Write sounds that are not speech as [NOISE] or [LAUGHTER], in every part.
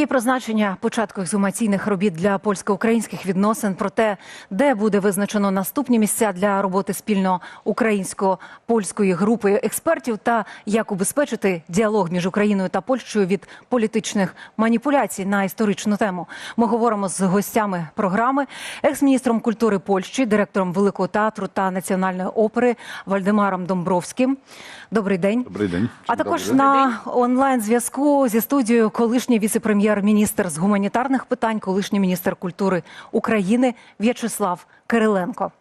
І про значення початку ексгумаційних робіт для польсько-українських відносин, про те, де буде визначено наступні місця для роботи спільно українсько-польської групи експертів, та як убезпечити діалог між Україною та Польщею від політичних маніпуляцій на історичну тему. Ми говоримо з гостями програми, екс-міністром культури Польщі, директором Великого театру та національної опери Вальдемаром Домбровським. Добрий день. Добрий день. А також dobry. на онлайн зв'язку зі студією колишній віце-прем'єр-міністр з гуманітарних питань, колишній міністр культури України В'ячеслав Кириленко.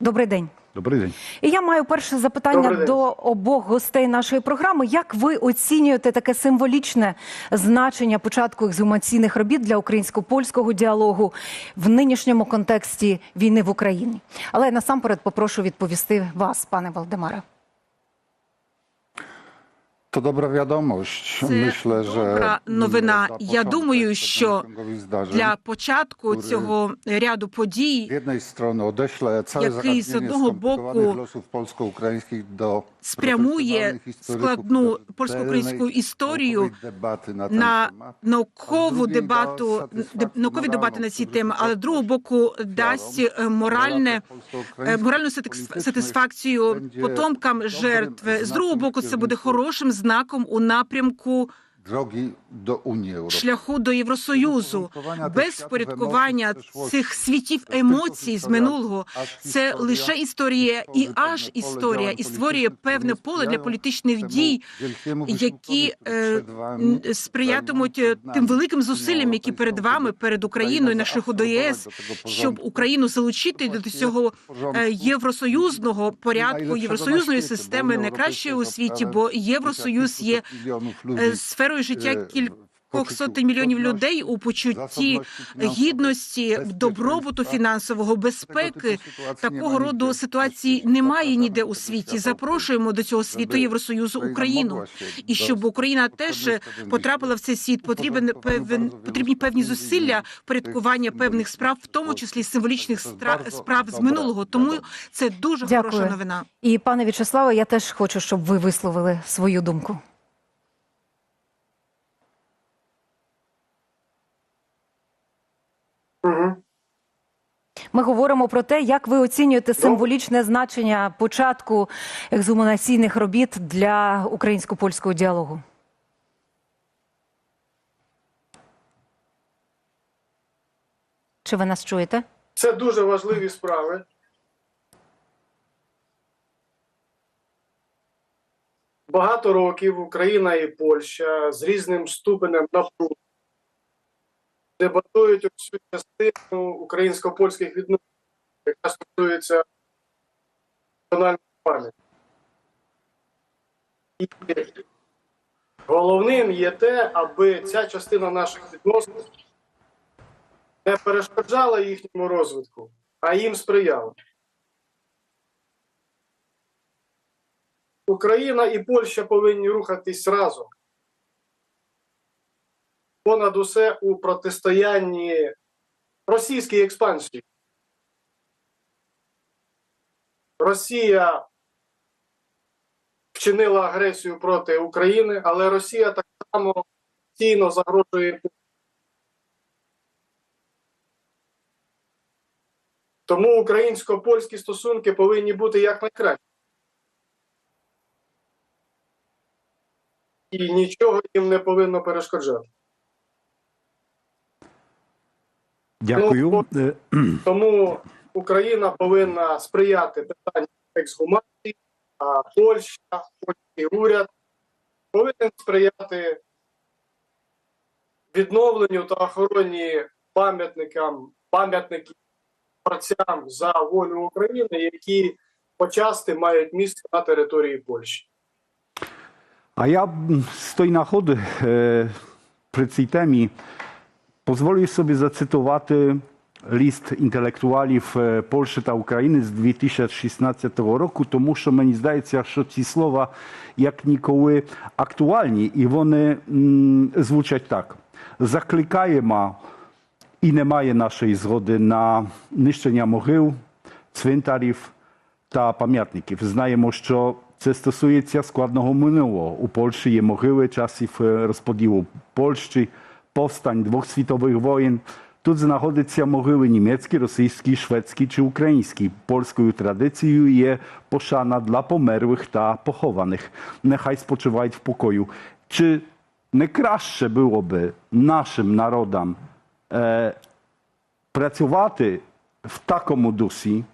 Добрий день. Добрий день. І я маю перше запитання до обох гостей нашої програми. Як ви оцінюєте таке символічне значення початку ексгумаційних робіт для українсько-польського діалогу в нинішньому контексті війни в Україні? Але насамперед попрошу відповісти вас, пане Валдемаре. To dobra wiadomość. Це Myślę, że добра новина. Я думаю, що Для початку цього ряду подій Який, zagadnienie одного боку, losów спрямує складну польсько-українську історію на наукову дебату, наукові дебати на ці теми, але з другого боку дасть моральне моральну сатисф- сатисфакцію потомкам жертв. З другого боку, це буде хорошим знаком у напрямку drogi Unii Europejskiej. шляху до Євросоюзу. Без впорядкування цих світів емоцій з минулого це лише історія і аж історія, і створює певне поле для політичних дій, які е, сприятимуть е, тим великим зусиллям, які перед вами, перед Україною на шляху до ЄС, щоб Україну залучити до цього е, євросоюзного порядку, євросоюзної системи найкращої у світі, бо євросоюз є е, сферою життя сотень мільйонів людей у почутті гідності, добробуту фінансового безпеки. Такого роду ситуації немає ніде у світі. Запрошуємо до цього світу Євросоюзу Україну. І щоб Україна теж потрапила в цей світ, потрібен певен потрібні певні зусилля порядкування певних справ, в тому числі символічних стра- справ з минулого. Тому це дуже Дякую. хороша новина. І пане В'ячеславе, я теж хочу, щоб ви висловили свою думку. Ми говоримо про те, як ви оцінюєте символічне значення початку ексгумаційних робіт для українсько-польського діалогу. Чи ви нас чуєте? Це дуже важливі справи. Багато років Україна і Польща з різним ступенем напруги дебатують у цю частину українсько-польських відносин, яка стосується національної пам'яті. І головним є те, аби ця частина наших відносин не перешкоджала їхньому розвитку, а їм сприяла. Україна і Польща повинні рухатись разом. Понад усе у протистоянні російській експансії. Росія вчинила агресію проти України, але Росія так само постійно загрожує Тому українсько-польські стосунки повинні бути якнайкраще. І нічого їм не повинно перешкоджати. Дякую. Е, Тому Україна повинна сприяти питанню ексгумації, а Польща, польський уряд повинен сприяти відновленню та охороні пам'ятникам, пам'ятників творцям за волю України, які почасти мають місце на території Польщі. Ja m, z tej nagody e, при цій темі дозволю собі зацитувати лист інтелектуалів Польщі та України з 2016 року, тому що мені здається, що ці слова як ніколи актуальні, і вони м, звучать так. Закликаємо і немає нашої згоди на нищення могил, цвинтарів та пам'ятників. Знаємо, що це стосується складного минулого. У Польщі є могили часів розподілу Польщі, повстань двох світових воєн. Тут знаходяться могили німецькі, російські, шведські чи українські. Польською традицією є пошана для померлих та похованих. Нехай спочивають в покою. Чи не краще було би нашим народам е, працювати в такому дусі,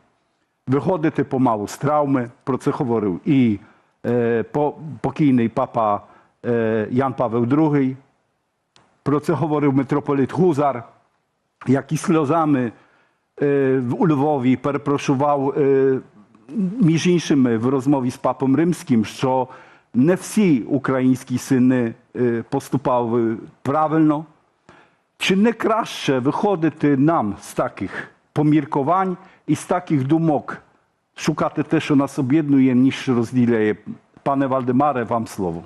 виходити помалу з травми, про це говорив і е, покійний папа е, Ян Павел II, про це говорив митрополит Гузар, який сльозами е, в у Львові перепрошував е, між іншими в розмові з папом римським, що не всі українські сини е, поступали правильно. Чи не краще виходити нам з таких поміркувань і з таких думок, шукати те, що нас об'єднує, ніж розділяє? Пане Вaldemaре, вам слово.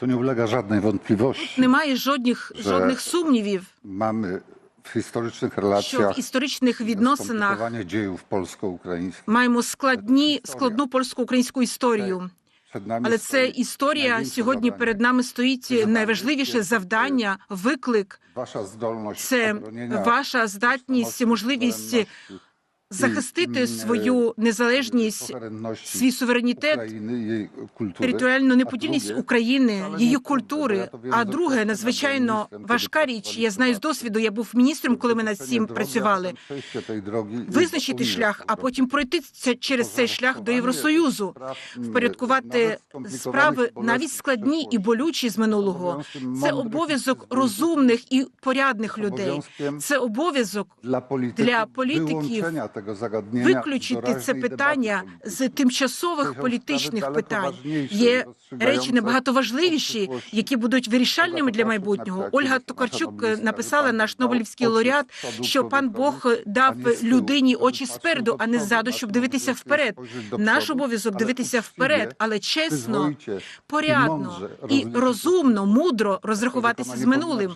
Tu nie ulega żadnej wątpliwości. Немає жодних Że- жодних сумнівів, Mamy w historycznych що relacjach історичних відносинах skomplikowanie dziejów polsko-ukraińskich. маємо складні складну польсько-українську історію. Przed nami Але це історія największe сьогодні zadanie. перед нами стоїть найважливіше завдання, виклик. Wasza zdolność Це ваша здатність, можливість захистити свою незалежність, свій суверенітет, територіальну неподільність України, її культури. А друге, надзвичайно важка річ. Я знаю з досвіду. Я був міністром, коли ми над цим працювали. Визначити шлях, а потім пройти через цей шлях до Євросоюзу, впорядкувати справи навіть складні і болючі з минулого. Це обов'язок розумних і порядних людей. Це обов'язок для політиків, виключити це питання з тимчасових політичних питань. Є речі набагато важливіші, які будуть вирішальними для майбутнього. Ольга Токарчук написала, наш Нобелівський лауреат, що пан Бог дав людині очі спереду, а не ззаду, щоб дивитися вперед. Наш обов'язок дивитися вперед, але чесно, порядно і розумно, мудро розрахуватися з минулим.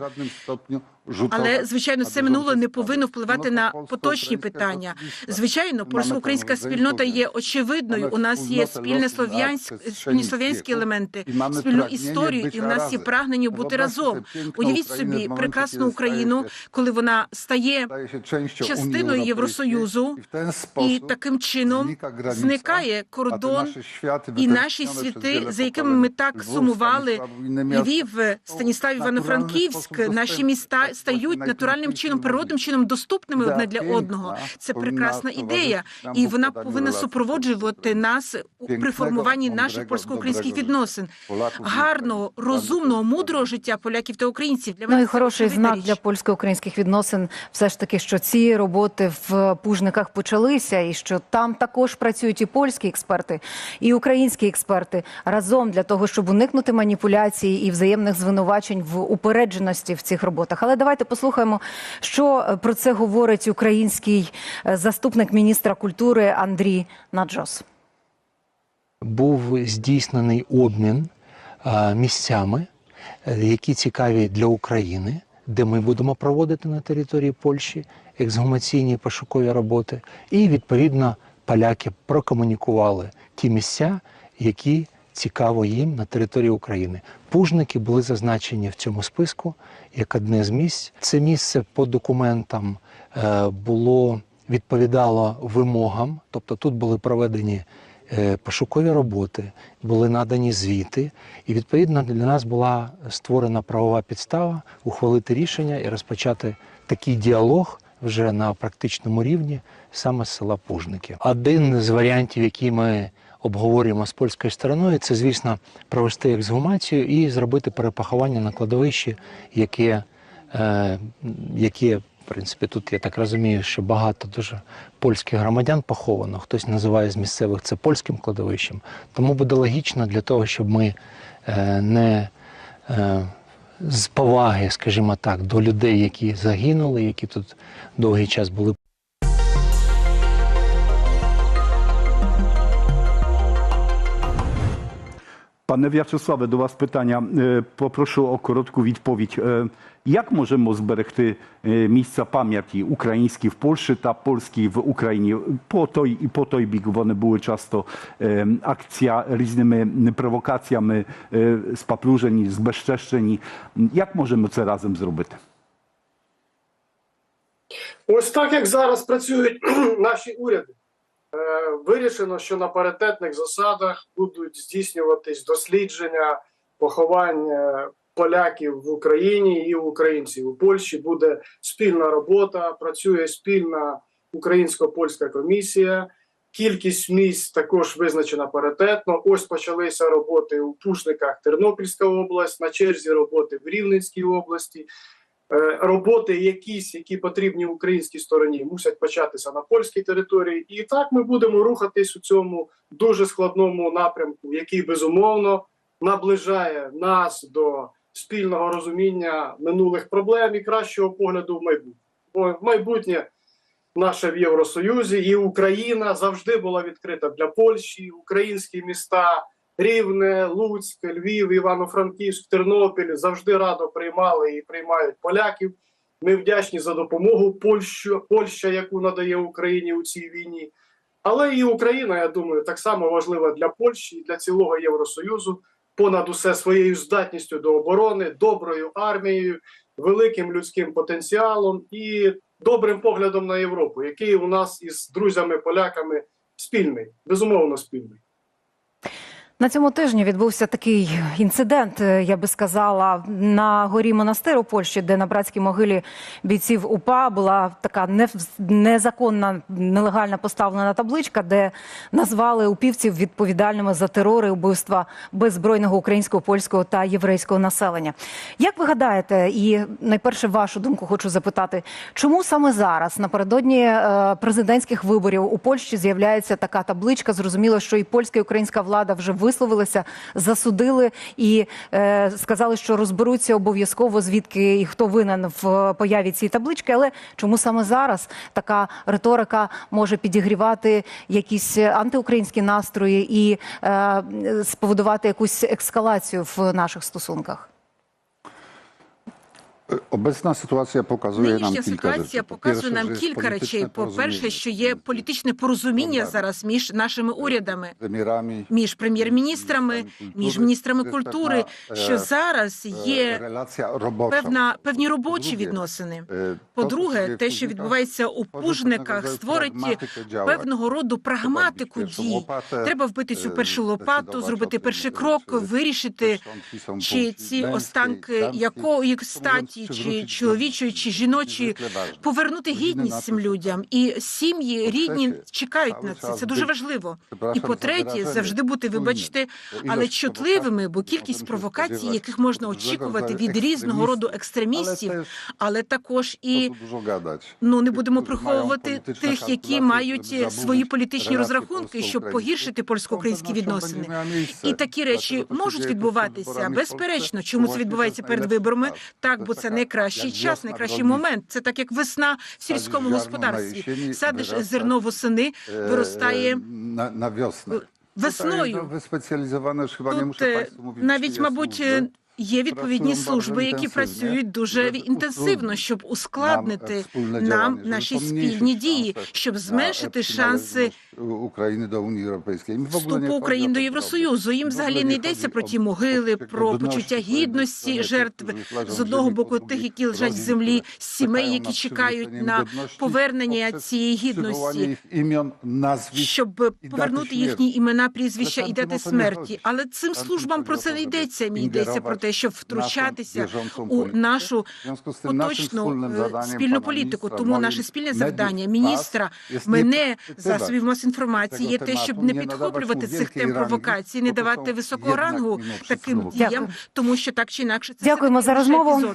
Але звичайно, це минуле не повинно впливати на поточні питання. Звичайно, польсько-українська спільнота є очевидною. У нас є спільне слов'янськ, спільні слов'янські елементи, спільну історію, і в нас є прагнення бути разом. Уявіть собі прекрасну Україну, коли вона стає частиною Євросоюзу, і таким чином зникає кордон. І наші світи, за якими ми так сумували, Львів, Станіслав, Івано-Франківськ, наші міста стають натуральним чином, природним чином доступними одне для одного. Це прекрасна ідея, і вона повинна супроводжувати нас у- при формуванні наших польсько-українських відносин. Гарного, розумного, мудрого життя поляків та українців. Для Ну і хороший знак річ. для польсько-українських відносин, все ж таки, що ці роботи в Пужниках почалися, і що там також працюють і польські експерти, і українські експерти разом для того, щоб уникнути маніпуляцій і взаємних звинувачень в упередженості в цих роботах. Але давайте послухаємо, що е, про це говорить український е, заступник міністра культури Андрій Наджос. був здійснений обмін е, місцями, які цікаві для України, де ми будемо проводити на території Польщі ексгумаційні пошукові роботи. І відповідно поляки прокомунікували ті місця, які цікаво їм на території України. Пужники були зазначені в цьому списку як одне з місць. Це місце по документам е, було відповідало вимогам, тобто тут були проведені е, пошукові роботи, були надані звіти, і відповідно для нас була створена правова підстава ухвалити рішення і розпочати такий діалог вже на практичному рівні саме з села Пужники. Один з варіантів, який ми обговорюємо з польською стороною, це, звісно, провести ексгумацію і зробити перепоховання на кладовищі, яке, е, яке в принципі, тут я так розумію, що багато дуже польських громадян поховано. Хтось називає з місцевих це польським кладовищем. Тому буде логічно для того, щоб ми е, не е, з поваги, скажімо так, до людей, які загинули, які тут довгий час були Пане В'ячеславе, до вас питання. Е, Попрошу о коротку відповідь. Е, Як можемо зберегти е, місця пам'яті українські в Польщі та польські в Україні? По той і по той бік вони були часто е, акція різними провокаціями е, спаплюжені, збезчещені. Як можемо це разом зробити? Ось так як зараз працюють [CLEARS THROAT] наші уряди. Е, Вирішено, що на паритетних засадах будуть здійснюватись дослідження поховань е, поляків в Україні і українців у Польщі. Буде спільна робота, працює спільна українсько-польська комісія. Кількість місць також визначена паритетно. Ось почалися роботи у Пушниках Тернопільська область, на черзі роботи в Рівненській області. Е, роботи, якісь, які потрібні українській стороні, мусять початися на польській території. І так ми будемо рухатись у цьому дуже складному напрямку, який безумовно наближає нас до спільного розуміння минулих проблем і кращого погляду в майбутнє. Бо майбутнє наше в Євросоюзі, і Україна завжди була відкрита для Польщі, українські міста. Рівне, Луцьк, Львів, Івано-Франківськ, Тернопіль завжди радо приймали і приймають поляків. Ми вдячні за допомогу Польщу, Польща, яку надає Україні у цій війні. Але і Україна, я думаю, так само важлива для Польщі і для цілого Євросоюзу, понад усе своєю здатністю до оборони, доброю армією, великим людським потенціалом і добрим поглядом на Європу, який у нас із друзями-поляками спільний, безумовно спільний. На цьому тижні відбувся такий інцидент, е, я би сказала, на горі монастир у Польщі, де на братській могилі бійців УПА була така незаконна, нелегальна поставлена табличка, де назвали упівців відповідальними за терори, убивства беззбройного українського, польського та єврейського населення. Як ви гадаєте, і найперше вашу думку хочу запитати, чому саме зараз, напередодні е, президентських виборів у Польщі, з'являється така табличка? Зрозуміло, що і польська, і українська влада вже висловилися, засудили і е, сказали, що розберуться обов'язково звідки і хто винен в появі цієї таблички. Але чому саме зараз така риторика може підігрівати якісь антиукраїнські настрої і е, споводувати якусь ескалацію в наших стосунках? Pokazuje nam Нинішня kilka rzeczy. ситуація показує нам кілька речей. По-перше, що є політичне порозуміння зараз між нашими урядами. premierami, Між прем'єр-міністрами, між міністрами культури, що е, зараз e, є robocza. певна певні робочі відносини. По-друге, те, що відбувається у пужниках, створить певного роду прагматику дій. Треба вбити цю першу лопату, зробити перший крок, вирішити, чи ці останки якої статі, mówiąc, чи чоловічої, чи ważne. повернути гідність цим людям. І сім'ї рідні чекають на це. Це дуже важливо. І по-третє, завжди бути, вибачте, але чутливими, бо кількість провокацій, яких можна очікувати від різного роду екстремістів, але також і. Ну не будемо приховувати тих, які мають свої політичні розрахунки, щоб погіршити польсько-українські відносини. І такі речі можуть відбуватися безперечно. Чому це відбувається перед виборами? Так, бо це найкращий час, найкращий момент. Це так як весна в сільському господарстві. Садиш зерно восени, виростає na wiosnę. весною. Тут е, навіть, мабуть, е, є відповідні служби, які працюють дуже інтенсивно, щоб ускладнити е, нам наші спільні дії, щоб зменшити шанси України до Unii Європейської. Nie вступу України до Євросоюзу. Їм. Взагалі не йдеться про ті могили, про почуття гідності жертв з одного боку тих, які лежать в землі, сімей, які чекають на повернення цієї гідності. щоб повернути їхні імена, прізвища і дати смерті. Але цим службам про це не йдеться. Мені йдеться про те, щоб втручатися у нашу поточну е, спільну політику. Тому наше спільне завдання міністра, мене, засобів масової інформації, є те, щоб не підхоплювати цих тем провокацій, не давати високого рангу таким діям, тому що так чи інакше це Дякуємо за розмову.